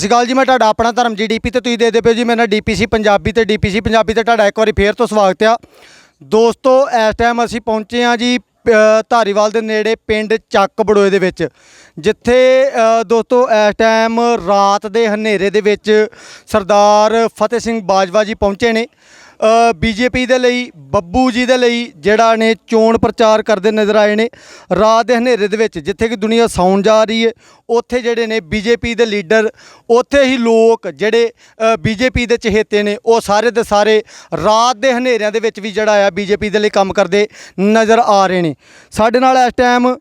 ਸਤਿ ਸ਼੍ਰੀ ਅਕਾਲ ਜੀ, ਮੈਂ ਤੁਹਾਡਾ ਆਪਣਾ ਧਰਮ ਜੀ ਡੀਪੀ ਤੇ ਤੁਸੀਂ ਦੇਖਦੇ ਪਏ ਹੋ ਜੀ, ਮੇਰਾ ਡੀਪੀਸੀ ਪੰਜਾਬੀ ਤੇ ਡੀਪੀਸੀ ਪੰਜਾਬੀ ਤੇ ਤੁਹਾਡਾ ਇੱਕ ਵਾਰੀ ਫੇਰ ਤੋਂ ਸਵਾਗਤ ਆ। ਦੋਸਤੋ, ਇਸ ਟਾਈਮ ਅਸੀਂ ਪਹੁੰਚੇ ਆ ਜੀ ਧਾਰੀਵਾਲ ਦੇ ਨੇੜੇ ਪਿੰਡ ਚੱਕ ਬੜੋਏ ਦੇ ਵਿੱਚ, ਜਿੱਥੇ ਦੋਸਤੋ, ਇਸ ਟਾਈਮ ਰਾਤ ਦੇ ਹਨੇਰੇ ਦੇ ਵਿੱਚ ਸਰਦਾਰ ਫਤਿਹ ਸਿੰਘ ਬਾਜਵਾ ਜੀ ਪਹੁੰਚੇ ਨੇ। ਬੀਜੇਪੀ ਦੇ ਲਈ, ਬੱਬੂ ਜੀ ਦੇ ਲਈ, ਜਿਹੜਾ ਨੇ ਚੋਣ ਪ੍ਰਚਾਰ ਕਰਦੇ ਨਜ਼ਰ ਆਏ ਨੇ, ਰਾਤ ਦੇ ਹਨੇਰੇ ਦੇ ਵਿੱਚ, ਜਿੱਥੇ ਕਿ ਦੁਨੀਆ ਸੌਣ ਜਾ ਰਹੀ ਹੈ, ਉੱਥੇ ਜਿਹੜੇ ਨੇ ਬੀਜੇਪੀ ਦੇ ਲੀਡਰ, ਉੱਥੇ ਹੀ ਲੋਕ ਜਿਹੜੇ ਬੀਜੇਪੀ ਦੇ ਚਹੇਤੇ ਨੇ, ਉਹ ਸਾਰੇ ਦੇ ਸਾਰੇ ਰਾਤ ਦੇ ਹਨੇਰਿਆਂ ਦੇ ਵਿੱਚ ਵੀ ਜਿਹੜਾ ਆ ਬੀਜੇਪੀ ਦੇ ਲਈ ਕੰਮ ਕਰਦੇ ਨਜ਼ਰ ਆ ਰਹੇ ਨੇ। ਸਾਡੇ ਨਾਲ ਇਸ ਟਾਈਮ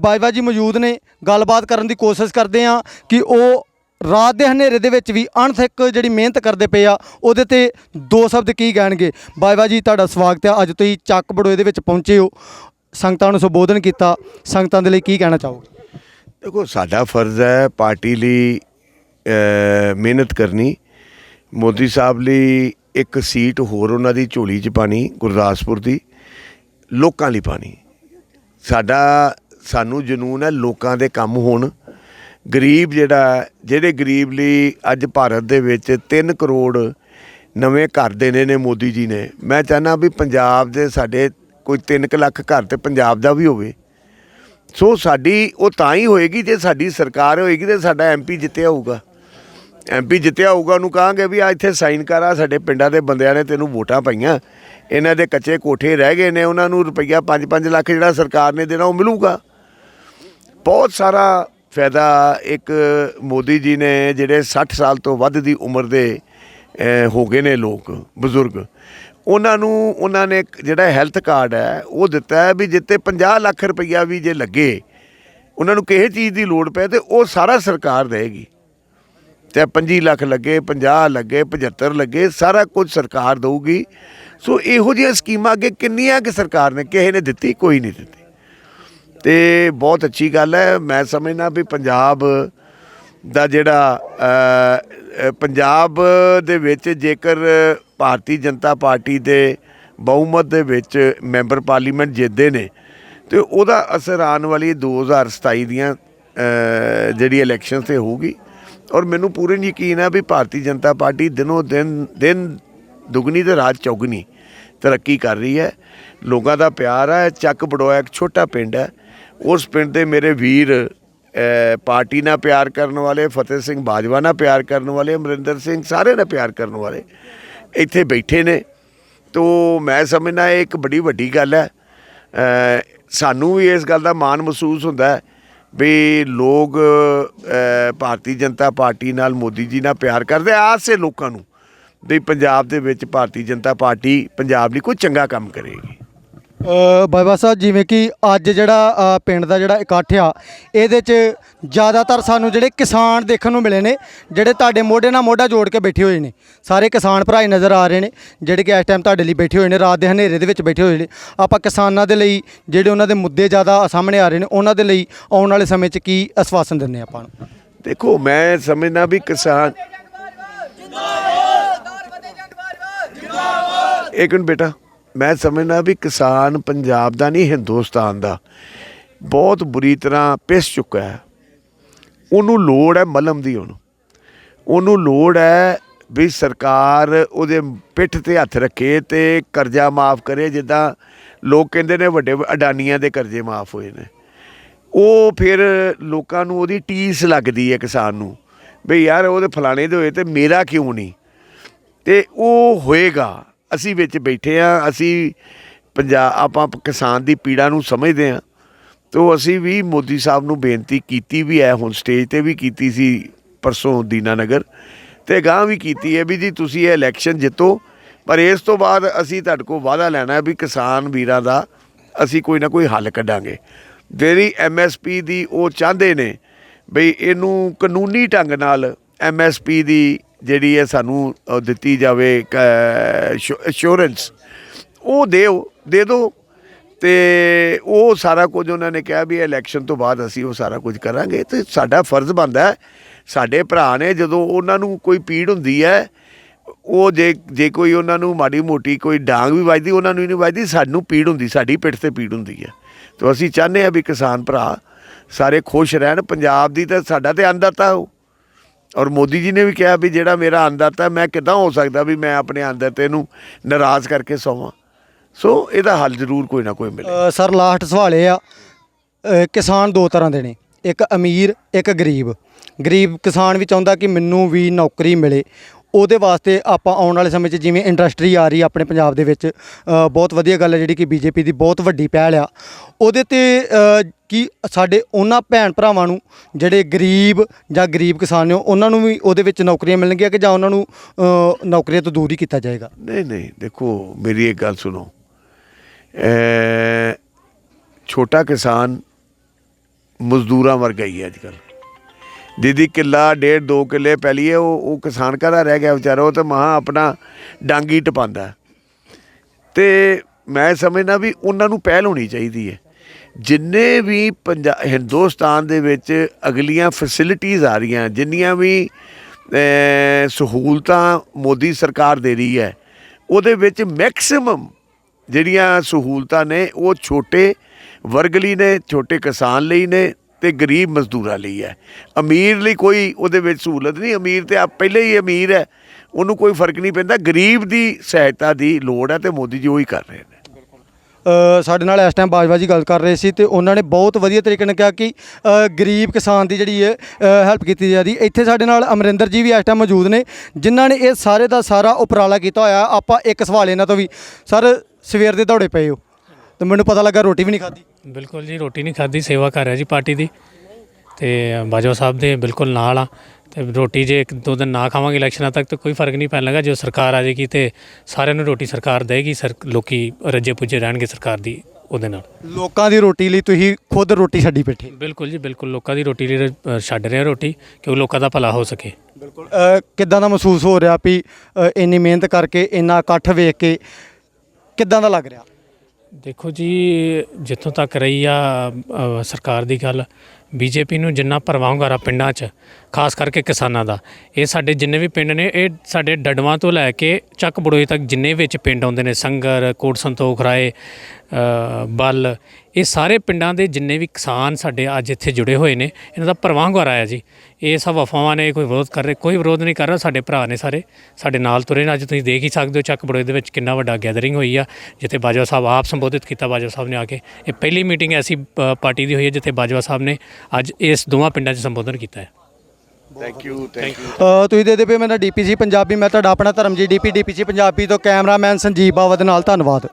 ਬਾਜਵਾ ਜੀ ਮੌਜੂਦ ਨੇ। ਗੱਲਬਾਤ ਕਰਨ ਦੀ ਕੋਸ਼ਿਸ਼ ਕਰਦੇ ਆ ਕਿ ਉਹ ਰਾਤ ਦੇ ਹਨੇਰੇ ਦੇ ਵਿੱਚ ਵੀ ਅਣਥਿੱਕ ਜਿਹੜੀ ਮਿਹਨਤ ਕਰਦੇ ਪਏ ਆ, ਉਹਦੇ ਤੇ ਦੋ ਸ਼ਬਦ ਕੀ ਕਹਿਣਗੇ? ਬਾਜਵਾ ਜੀ, ਤੁਹਾਡਾ ਸਵਾਗਤ ਹੈ ਅੱਜ ਤੁਸੀਂ ਚੱਕ ਬੜੋਏ ਦੇ ਵਿੱਚ ਪਹੁੰਚੇ ਹੋ। ਸੰਗਤਾਂ ਨੂੰ ਸੰਬੋਧਨ ਕੀਤਾ। ਸੰਗਤਾਂ ਦੇ ਲਈ ਕੀ ਕਹਿਣਾ ਚਾਹੋਗੇ? ਦੇਖੋ, ਸਾਡਾ ਫਰਜ਼ ਹੈ ਪਾਰਟੀ ਲਈ ਮਿਹਨਤ ਕਰਨੀ। ਮੋਦੀ ਸਾਹਿਬ ਲਈ ਇੱਕ ਸੀਟ ਹੋਰ ਉਹਨਾਂ ਦੀ ਝੋਲੀ 'ਚ ਪਾਣੀ, ਗੁਰਦਾਸਪੁਰ ਦੀ, ਲੋਕਾਂ ਲਈ ਪਾਣੀ। ਸਾਡਾ, ਸਾਨੂੰ ਜਨੂਨ ਹੈ ਲੋਕਾਂ ਦੇ ਕੰਮ ਹੋਣ। ਗਰੀਬ ਜਿਹੜਾ ਜਿਹੜੇ ਗਰੀਬ ਲਈ ਅੱਜ ਭਾਰਤ ਦੇ ਵਿੱਚ 3 ਕਰੋੜ ਨਵੇਂ ਘਰ ਦੇਣੇ ਨੇ ਮੋਦੀ ਜੀ ਨੇ। ਮੈਂ ਚਾਹਨਾ ਵੀ ਪੰਜਾਬ ਦੇ ਸਾਡੇ ਕੋਈ 3 ਲੱਖ ਘਰ ਤੇ ਪੰਜਾਬ ਦਾ ਵੀ ਹੋਵੇ। ਸੋ ਸਾਡੀ, ਉਹ ਤਾਂ ਹੀ ਹੋਏਗੀ ਜੇ ਸਾਡੀ ਸਰਕਾਰ ਹੋਏਗੀ ਤੇ ਸਾਡਾ ਐਮਪੀ ਜਿੱਤਿਆ ਹੋਊਗਾ। ਐਮਪੀ ਜਿੱਤਿਆ ਹੋਊਗਾ, ਉਹਨੂੰ ਕਹਾਂਗੇ ਵੀ ਆ ਇੱਥੇ ਸਾਈਨ ਕਰ ਸਾਡੇ ਪਿੰਡਾਂ ਦੇ ਬੰਦਿਆਂ ਨੇ ਤੈਨੂੰ ਵੋਟਾਂ ਪਾਈਆਂ। ਇਹਨਾਂ ਦੇ ਕੱਚੇ ਕੋਠੇ ਰਹਿ ਗਏ ਨੇ, ਉਹਨਾਂ ਨੂੰ ਰੁਪਈਆ 5-5 ਲੱਖ ਜਿਹੜਾ ਸਰਕਾਰ ਨੇ ਦੇਣਾ, ਉਹ ਮਿਲੂਗਾ। ਬਹੁਤ ਸਾਰਾ ਫਾਇਦਾ ਇੱਕ ਮੋਦੀ ਜੀ ਨੇ ਜਿਹੜੇ 60 ਸਾਲ ਤੋਂ ਵੱਧ ਦੀ ਉਮਰ ਦੇ ਹੋ ਗਏ ਨੇ ਲੋਕ, ਬਜ਼ੁਰਗ। ਉਹਨਾਂ ਨੂੰ, ਉਹਨਾਂ ਨੇ ਇੱਕ ਜਿਹੜਾ ਹੈਲਥ ਕਾਰਡ ਹੈ, ਉਹ ਦਿੱਤਾ ਹੈ ਵੀ ਜਿੱਤੇ 50 ਲੱਖ ਰੁਪਈਆ ਵੀ ਜੇ ਲੱਗੇ, ਉਹਨਾਂ ਨੂੰ ਕਿਸੇ ਚੀਜ਼ ਦੀ ਲੋੜ ਪਏ ਤੇ ਉਹ ਸਾਰਾ ਸਰਕਾਰ ਦੇਗੀ ਤੇ 25 ਲੱਖ ਲੱਗੇ 50 ਲੱਗੇ 75 ਲੱਗੇ, ਸਾਰਾ ਕੁਝ ਸਰਕਾਰ ਦਊਗੀ। ਸੋ ਇਹੋ ਜਿਹੀਆਂ ਸਕੀਮਾਂ ਅੱਗੇ ਕਿੰਨੀਆਂ ਕਿ ਸਰਕਾਰ ਨੇ, ਕਿਸੇ ਨੇ ਦਿੱਤੀ, ਕੋਈ ਨਹੀਂ ਦਿੱਤੀ। ਤੇ ਬਹੁਤ ਅੱਛੀ ਗੱਲ ਹੈ। ਮੈਂ ਸਮਝਣਾ ਵੀ ਪੰਜਾਬ ਦਾ ਜਿਹੜਾ ਪੰਜਾਬ ਦੇ ਵਿੱਚ ਜੇਕਰ ਭਾਰਤੀ ਜਨਤਾ ਪਾਰਟੀ ਦੇ ਬਹੁਮਤ ਦੇ ਵਿੱਚ ਮੈਂਬਰ ਪਾਰਲੀਮੈਂਟ ਜਿੱਤਦੇ ਨੇ, ਤੇ ਉਹਦਾ ਅਸਰ ਆਉਣ ਵਾਲੀ 2027 ਦੀਆਂ ਜਿਹੜੀ ਇਲੈਕਸ਼ਨ ਤੇ ਹੋਊਗੀ। ਔਰ ਮੈਨੂੰ ਪੂਰਨ ਯਕੀਨ ਹੈ ਵੀ ਭਾਰਤੀ ਜਨਤਾ ਪਾਰਟੀ ਦਿਨੋ ਦਿਨ ਦਿਨ ਦੁਗਣੀ ਤੇ ਰਾਤ ਚੌਗਣੀ ਤਰੱਕੀ ਕਰ ਰਹੀ ਹੈ। ਲੋਕਾਂ ਦਾ ਪਿਆਰ ਹੈ, ਚੱਕ ਬੜੋਆ ਇੱਕ ਛੋਟਾ ਪਿੰਡ ਹੈ। ਉਸ ਪਿੰਡ ਦੇ ਮੇਰੇ ਵੀਰ ਪਾਰਟੀ ਨਾਲ ਪਿਆਰ ਕਰਨ ਵਾਲੇ, ਫਤਿਹ ਸਿੰਘ ਬਾਜਵਾ ਨਾਲ ਪਿਆਰ ਕਰਨ ਵਾਲੇ, ਅਮਰਿੰਦਰ ਸਿੰਘ ਸਾਰੇ ਨਾਲ ਪਿਆਰ ਕਰਨ ਵਾਲੇ ਇੱਥੇ ਬੈਠੇ ਨੇ। ਤੋ ਮੈਂ ਸਮਝਣਾ ਇਹ ਇੱਕ ਬੜੀ ਵੱਡੀ ਗੱਲ ਹੈ। ਸਾਨੂੰ ਵੀ ਇਸ ਗੱਲ ਦਾ ਮਾਣ ਮਹਿਸੂਸ ਹੁੰਦਾ ਹੈ ਵੀ ਲੋਕ ਭਾਰਤੀ ਜਨਤਾ ਪਾਰਟੀ ਨਾਲ ਮੋਦੀ ਜੀ ਨਾਲ ਪਿਆਰ ਕਰਦੇ ਆਸੇ ਲੋਕਾਂ ਨੂੰ ਵੀ ਪੰਜਾਬ ਦੇ ਵਿੱਚ ਭਾਰਤੀ ਜਨਤਾ ਪਾਰਟੀ ਪੰਜਾਬ ਲਈ ਕੋਈ ਚੰਗਾ ਕੰਮ ਕਰੇਗੀ। ਬਾਬਾ ਸਾਹਿਬ ਜਿਵੇਂ ਕਿ ਅੱਜ ਜਿਹੜਾ ਅ, ਪਿੰਡ ਦਾ ਜਿਹੜਾ ਇਕੱਠ ਆ ਇਹਦੇ 'ਚ ਜ਼ਿਆਦਾਤਰ ਸਾਨੂੰ ਜਿਹੜੇ ਕਿਸਾਨ ਦੇਖਣ ਨੂੰ ਮਿਲੇ ਨੇ ਜਿਹੜੇ ਤੁਹਾਡੇ ਮੋਢੇ ਨਾਲ ਮੋਢਾ ਜੋੜ ਕੇ ਬੈਠੇ ਹੋਏ ਨੇ। ਸਾਰੇ ਕਿਸਾਨ ਭਰਾ ਹੀ ਨਜ਼ਰ ਆ ਰਹੇ ਨੇ ਜਿਹੜੇ ਕਿ ਇਸ ਟਾਈਮ ਤੁਹਾਡੇ ਲਈ ਬੈਠੇ ਹੋਏ ਨੇ ਰਾਤ ਦੇ ਹਨੇਰੇ ਦੇ ਵਿੱਚ ਬੈਠੇ ਹੋਏ ਨੇ। ਆਪਾਂ ਕਿਸਾਨਾਂ ਦੇ ਲਈ ਜਿਹੜੇ ਉਹਨਾਂ ਦੇ ਮੁੱਦੇ ਜ਼ਿਆਦਾ ਸਾਹਮਣੇ ਆ ਰਹੇ ਨੇ ਉਹਨਾਂ ਦੇ ਲਈ ਆਉਣ ਵਾਲੇ ਸਮੇਂ 'ਚ ਕੀ ਆਸ਼ਵਾਸਨ ਦਿੰਦੇ ਆਪਾਂ ਨੂੰ? ਦੇਖੋ ਮੈਂ ਸਮਝਦਾ ਵੀ ਕਿਸਾਨ ਇੱਕ ਮਿੰਟ ਬੇਟਾ। ਮੈਂ ਸਮਝਣਾ ਵੀ ਕਿਸਾਨ ਪੰਜਾਬ ਦਾ ਨਹੀਂ, ਹਿੰਦੁਸਤਾਨ ਦਾ। ਬਹੁਤ ਬੁਰੀ ਤਰ੍ਹਾਂ ਪਿਸ ਚੁੱਕਾ ਹੈ। ਉਹਨੂੰ ਲੋੜ ਹੈ ਮਲਮ ਦੀ ਹੁਣ। ਉਹਨੂੰ ਲੋੜ ਹੈ ਵੀ ਸਰਕਾਰ ਉਹਦੇ ਪਿੱਠ ਤੇ ਹੱਥ ਰੱਖੇ ਤੇ ਕਰਜ਼ਾ ਮਾਫ ਕਰੇ, ਜਿੱਦਾਂ ਲੋਕ ਕਹਿੰਦੇ ਨੇ ਵੱਡੇ ਅਡਾਨੀਆਂ ਦੇ ਕਰਜ਼ੇ ਮਾਫ ਹੋਏ ਨੇ। ਉਹ ਫਿਰ ਲੋਕਾਂ ਨੂੰ ਉਹਦੀ ਟੀਸ ਲੱਗਦੀ ਹੈ ਕਿਸਾਨ ਨੂੰ, ਵੀ ਯਾਰ ਉਹਦੇ ਫਲਾਣੇ ਦੇ ਹੋਏ ਤੇ ਮੇਰਾ ਕਿਉਂ ਨਹੀਂ? ਤੇ ਉਹ ਹੋਏਗਾ। ਅਸੀਂ ਵਿੱਚ ਬੈਠੇ ਆ, ਅਸੀਂ ਪੰਜਾਬ ਆਪਾਂ ਕਿਸਾਨ ਦੀ ਪੀੜਾ ਨੂੰ ਸਮਝਦੇ ਆ। ਤੋ ਅਸੀਂ ਵੀ ਮੋਦੀ ਸਾਹਿਬ ਨੂੰ ਬੇਨਤੀ ਕੀਤੀ ਵੀ ਹੈ ਹੁਣ ਸਟੇਜ ਤੇ ਵੀ ਕੀਤੀ ਸੀ ਪਰਸੋਂ ਦੀਨਾਨਗਰ ਤੇ ਗਾਂ ਵੀ ਕੀਤੀ ਹੈ ਵੀ ਜੀ ਤੁਸੀਂ ਇਹ ਇਲੈਕਸ਼ਨ ਜਿੱਤੋ। ਪਰ ਇਸ ਤੋਂ ਬਾਅਦ ਅਸੀਂ ਤੁਹਾਡੇ ਕੋਲ ਵਾਅਦਾ ਲੈਣਾ ਹੈ ਵੀ ਕਿਸਾਨ ਵੀਰਾਂ ਦਾ ਅਸੀਂ ਕੋਈ ਨਾ ਕੋਈ ਹੱਲ ਕੱਢਾਂਗੇ। ਜਿਹੜੀ ਐਮਐਸਪੀ ਦੀ ਉਹ ਚਾਹੁੰਦੇ ਨੇ ਬਈ ਇਹਨੂੰ ਕਾਨੂੰਨੀ ਢੰਗ ਨਾਲ ਐਮਐਸਪੀ ਦੀ ਜਿਹੜੀ ਹੈ ਸਾਨੂੰ ਦਿੱਤੀ ਜਾਵੇ ਅਸ਼ੋਰੈਂਸ ਉਹ ਦਿਓ, ਦੇ ਦਿਓ ਤੇ ਉਹ ਸਾਰਾ ਕੁਝ ਉਹਨਾਂ ਨੇ ਕਿਹਾ ਵੀ ਇਲੈਕਸ਼ਨ ਤੋਂ ਬਾਅਦ ਅਸੀਂ ਉਹ ਸਾਰਾ ਕੁਝ ਕਰਾਂਗੇ। ਤੇ ਸਾਡਾ ਫਰਜ਼ ਬਣਦਾ ਸਾਡੇ ਭਰਾ ਨੇ ਜਦੋਂ ਉਹਨਾਂ ਨੂੰ ਕੋਈ ਪੀੜ ਹੁੰਦੀ ਹੈ, ਉਹ ਜੇ ਜੇ ਕੋਈ ਉਹਨਾਂ ਨੂੰ ਮਾੜੀ ਮੋਟੀ ਕੋਈ ਡਾਂਗ ਵੀ ਵੱਜਦੀ, ਉਹਨਾਂ ਨੂੰ ਹੀ ਨਹੀਂ ਵੱਜਦੀ, ਸਾਨੂੰ ਪੀੜ ਹੁੰਦੀ, ਸਾਡੀ ਪਿੱਠ ਤੇ ਪੀੜ ਹੁੰਦੀ ਹੈ। ਤਾਂ ਅਸੀਂ ਚਾਹੁੰਦੇ ਆ ਵੀ ਕਿਸਾਨ ਭਰਾ ਸਾਰੇ ਖੁਸ਼ ਰਹਿਣ, ਪੰਜਾਬ ਦੀ ਤਾਂ ਸਾਡਾ ਤੇ ਅੰਨਦਾਤਾ ਉਹ। ਔਰ ਮੋਦੀ ਜੀ ਨੇ ਵੀ ਕਿਹਾ ਵੀ ਜਿਹੜਾ ਮੇਰਾ ਅੰਦਰ ਮੈਂ ਕਿਦਾਂ ਹੋ ਸਕਦਾ ਵੀ ਮੈਂ ਆਪਣੇ ਅੰਦਰਤੇ ਨੂੰ ਇਹਨੂੰ ਨਾਰਾਜ਼ ਕਰਕੇ ਸੋਵਾਂ। ਸੋ ਇਹਦਾ ਹੱਲ ਜ਼ਰੂਰ ਕੋਈ ਨਾ ਕੋਈ ਮਿਲੇ। ਅ, ਸਰ ਲਾਸਟ ਸਵਾਲ ਇਹ ਆ। ਅ, ਕਿਸਾਨ ਦੋ ਤਰ੍ਹਾਂ ਦੇ ਨੇ। ਇੱਕ ਅਮੀਰ ਇੱਕ ਗਰੀਬ। ਗਰੀਬ ਕਿਸਾਨ ਵੀ ਚਾਹੁੰਦਾ ਕਿ ਮੈਨੂੰ ਵੀ ਨੌਕਰੀ ਮਿਲੇ। ਉਹਦੇ ਵਾਸਤੇ ਆਪਾਂ ਆਉਣ ਵਾਲੇ ਸਮੇਂ 'ਚ ਜਿਵੇਂ ਇੰਡਸਟਰੀ ਆ ਰਹੀ ਆ ਆਪਣੇ ਪੰਜਾਬ ਦੇ ਵਿੱਚ ਬਹੁਤ ਵਧੀਆ ਗੱਲ ਹੈ ਜਿਹੜੀ ਕਿ ਬੀਜੇਪੀ ਦੀ ਬਹੁਤ ਵੱਡੀ ਪਹਿਲ ਆ। ਉਹਦੇ ਤੇ ਕਿ ਸਾਡੇ ਉਹਨਾਂ ਭੈਣ ਭਰਾਵਾਂ ਨੂੰ ਜਿਹੜੇ ਗਰੀਬ ਜਾਂ ਗਰੀਬ ਕਿਸਾਨ ਨੇ, ਉਹਨਾਂ ਨੂੰ ਵੀ ਉਹਦੇ ਵਿੱਚ ਨੌਕਰੀਆਂ ਮਿਲਣਗੀਆਂ ਕਿ ਜਾਂ ਉਹਨਾਂ ਨੂੰ ਨੌਕਰੀਆਂ ਤੋਂ ਦੂਰ ਹੀ ਕੀਤਾ ਜਾਏਗਾ? ਨਹੀਂ ਨਹੀਂ, ਦੇਖੋ, ਮੇਰੀ ਇੱਕ ਗੱਲ ਸੁਣੋ। ਛੋਟਾ ਕਿਸਾਨ ਮਜ਼ਦੂਰਾਂ ਵਰਗਾ ਹੀ ਹੈ ਅੱਜ ਕੱਲ੍ਹ। ਜਿਹਦੀ ਕਿੱਲਾ, ਡੇਢ, ਦੋ ਕਿੱਲੇ ਪੈਲੀ ਹੈ, ਉਹ ਉਹ ਕਿਸਾਨ ਕਾਹਦਾ ਰਹਿ ਗਿਆ ਵਿਚਾਰਾ, ਉਹ ਤਾਂ ਮਹਾ ਆਪਣਾ ਡਾਂਗੀ ਟਪਾਉਂਦਾ। ਤੇ ਮੈਂ ਸਮਝਦਾ ਵੀ ਉਹਨਾਂ ਨੂੰ ਪਹਿਲ ਹੋਣੀ ਚਾਹੀਦੀ ਹੈ। ਜਿੰਨੇ ਵੀ ਪੰਜਾ, ਹਿੰਦੁਸਤਾਨ ਦੇ ਵਿੱਚ ਅਗਲੀਆਂ ਫੈਸਿਲਿਟੀਆਂ ਆ ਰਹੀਆਂ, ਜਿੰਨੀਆਂ ਵੀ ਸਹੂਲਤਾਂ ਮੋਦੀ ਸਰਕਾਰ ਦੇ ਰਹੀ ਹੈ, ਉਹਦੇ ਵਿੱਚ ਮੈਕਸਿਮਮ ਜਿਹੜੀਆਂ ਸਹੂਲਤਾਂ ਨੇ, ਉਹ ਛੋਟੇ ਵਰਗ ਲਈ ਨੇ, ਛੋਟੇ ਕਿਸਾਨ ਲਈ ਨੇ ਤੇ ਗਰੀਬ ਮਜ਼ਦੂਰਾਂ ਲਈ ਹੈ। ਅਮੀਰ ਲਈ ਕੋਈ ਉਹਦੇ ਵਿੱਚ ਸਹੂਲਤ ਨਹੀਂ ਅਮੀਰ ਤੇ ਆ ਪਹਿਲੇ ਹੀ ਅਮੀਰ ਹੈ। ਉਹਨੂੰ ਕੋਈ ਫ਼ਰਕ ਨਹੀਂ ਪੈਂਦਾ ਗਰੀਬ ਦੀ ਸਹਾਇਤਾ ਦੀ ਲੋੜ ਹੈ ਤੇ ਮੋਦੀ ਜੀ ਉਹੀ ਕਰ ਰਹੇ ਨੇ। ਅ, ਸਾਡੇ ਨਾਲ ਇਸ ਟਾਈਮ ਬਾਜਵਾ ਜੀ ਗੱਲ ਕਰ ਰਹੇ ਸੀ ਤੇ ਉਹਨਾਂ ਨੇ ਬਹੁਤ ਵਧੀਆ ਤਰੀਕੇ ਨਾਲ ਕਿਹਾ ਕਿ ਗਰੀਬ ਕਿਸਾਨ ਦੀ ਜਿਹੜੀ ਹੈ ਹੈਲਪ ਕੀਤੀ ਜਾ ਰਹੀ। ਇੱਥੇ ਸਾਡੇ ਨਾਲ ਅਮਰਿੰਦਰ ਜੀ ਵੀ ਇਸ ਟਾਈਮ ਮੌਜੂਦ ਨੇ ਜਿਨ੍ਹਾਂ ਨੇ ਇਹ ਸਾਰੇ ਦਾ ਸਾਰਾ ਉਪਰਾਲਾ ਕੀਤਾ ਹੋਇਆ। ਆਪਾਂ ਇੱਕ ਸਵਾਲ ਇਹਨਾਂ ਤੋਂ ਵੀ ਸਰ ਸਵੇਰ ਦੇ ਦੌੜੇ ਪਏ ਹੋ ਤੇ ਮੈਨੂੰ ਪਤਾ ਲੱਗਾ ਰੋਟੀ ਵੀ ਨਹੀਂ ਖਾਧੀ। ਬਿਲਕੁਲ ਜੀ ਰੋਟੀ ਨਹੀਂ ਖਾਧੀ ਸੇਵਾ ਕਰ ਰਿਹਾ ਜੀ ਪਾਰਟੀ ਦੀ। ਤੇ ਬਾਜਵਾ ਸਾਹਿਬ ਦੇ ਬਿਲਕੁਲ ਨਾਲ ਆ। ਤੇ ਰੋਟੀ ਜੇ ਇੱਕ ਦੋ ਦਿਨ ਨਾ ਖਾਵਾਂਗੇ ਇਲੈਕਸ਼ਨਾਂ ਤੱਕ ਤਾਂ ਕੋਈ ਫ਼ਰਕ ਨਹੀਂ ਪੈਣ ਲੱਗਾ। ਜੋ ਸਰਕਾਰ ਆ ਜਾਏਗੀ ਤੇ ਸਾਰਿਆਂ ਨੂੰ ਰੋਟੀ ਸਰਕਾਰ ਦੇਗੀ ਸਰ ਲੋਕੀ ਰੱਜੇ ਪੁੱਜੇ ਰਹਿਣਗੇ ਸਰਕਾਰ ਦੀ ਉਹਦੇ ਨਾਲ। ਲੋਕਾਂ ਦੀ ਰੋਟੀ ਲਈ ਤੁਸੀਂ ਖੁਦ ਰੋਟੀ ਛੱਡੀ ਬੈਠੇ ਬਿਲਕੁਲ ਜੀ ਬਿਲਕੁਲ। ਲੋਕਾਂ ਦੀ ਰੋਟੀ ਲਈ ਅ, ਛੱਡ ਰਿਹਾ ਰੋਟੀ ਕਿਉਂ ਲੋਕਾਂ ਦਾ ਭਲਾ ਹੋ ਸਕੇ। ਬਿਲਕੁਲ। ਕਿੱਦਾਂ ਦਾ ਮਹਿਸੂਸ ਹੋ ਰਿਹਾ ਵੀ ਅ, ਇੰਨੀ ਮਿਹਨਤ ਕਰਕੇ ਇੰਨਾ ਇਕੱਠ ਵੇਖ ਕੇ ਕਿੱਦਾਂ ਦਾ ਲੱਗ ਰਿਹਾ? ਦੇਖੋ ਜੀ ਜਿੱਥੋਂ ਤੱਕ ਰਹੀ ਆ ਅ, ਸਰਕਾਰ ਦੀ ਗੱਲ ਬੀਜੇਪੀ ਨੂੰ ਜਿੰਨਾ ਭਰਵਾਂ ਹੁੰਗਾਰਾ ਪਿੰਡਾਂ 'ਚ ਖਾਸ ਕਰਕੇ ਕਿਸਾਨਾਂ ਦਾ ਇਹ ਸਾਡੇ ਜਿੰਨੇ ਵੀ ਪਿੰਡ ਨੇ ਇਹ ਸਾਡੇ ਡੱਡਵਾਂ ਤੋਂ ਲੈ ਕੇ ਚੱਕ ਬੜੋਏ ਤੱਕ ਜਿੰਨੇ ਵਿੱਚ ਪਿੰਡ ਆਉਂਦੇ ਨੇ ਸੰਗਰ ਕੋਟ ਸੰਤੋਖ ਰਾਏ ਅ, ਬਲ ਇਹ ਸਾਰੇ ਪਿੰਡਾਂ ਦੇ ਜਿੰਨੇ ਵੀ ਕਿਸਾਨ ਸਾਡੇ ਅੱਜ ਇੱਥੇ ਜੁੜੇ ਹੋਏ ਨੇ ਇਹਨਾਂ ਦਾ ਭਰਵਾਂ ਹੁੰਗਾਰਾ ਆ ਜੀ। ਇਹ ਸਭ ਅਫਵਾਹਾਂ ਨੇ ਕੋਈ ਵਿਰੋਧ ਕਰ ਰਹੇ ਕੋਈ ਵਿਰੋਧ ਨਹੀਂ ਕਰ ਰਿਹਾ ਸਾਡੇ ਭਰਾ ਨੇ ਸਾਰੇ। ਸਾਡੇ ਨਾਲ ਤੁਰੇ ਨੇ ਅੱਜ ਤੁਸੀਂ ਦੇਖ ਹੀ ਸਕਦੇ ਹੋ ਚੱਕ ਬੜੋਏ ਦੇ ਵਿੱਚ ਕਿੰਨਾ ਵੱਡਾ ਗੈਦਰਿੰਗ ਹੋਈ ਆ ਜਿੱਥੇ ਬਾਜਵਾ ਸਾਹਿਬ ਆਪ ਸੰਬੋਧਿਤ ਕੀਤਾ ਬਾਜਵਾ ਸਾਹਿਬ ਨੇ ਆ ਕੇ। ਇਹ ਪਹਿਲੀ ਮੀਟਿੰਗ ਐਸੀ ਪਾਰਟੀ ਦੀ ਹੋਈ ਹੈ ਜਿੱਥੇ ਬਾਜਵਾ ਸਾਹਿਬ ਨੇ ਅੱਜ ਇਸ ਦੋਵਾਂ ਪਿੰਡਾਂ 'ਚ ਸੰਬੋਧਨ ਕੀਤਾ ਹੈ। ਥੈਂਕ ਯੂ ਥੈਂਕ ਯੂ ਤੁਸੀਂ ਦੇ ਦੇ ਪਏ ਮੇਰਾ ਡੀਪੀਸੀ ਪੰਜਾਬੀ ਮੈਂ ਤੁਹਾਡਾ ਆਪਣਾ ਧਰਮਜੀਤ ਡੀਪੀ ਡੀਪੀਸੀ ਪੰਜਾਬੀ ਤੋਂ ਕੈਮਰਾਮੈਨ ਸੰਜੀਵ ਬਾਵਾ ਦੇ ਨਾਲ ਧੰਨਵਾਦ।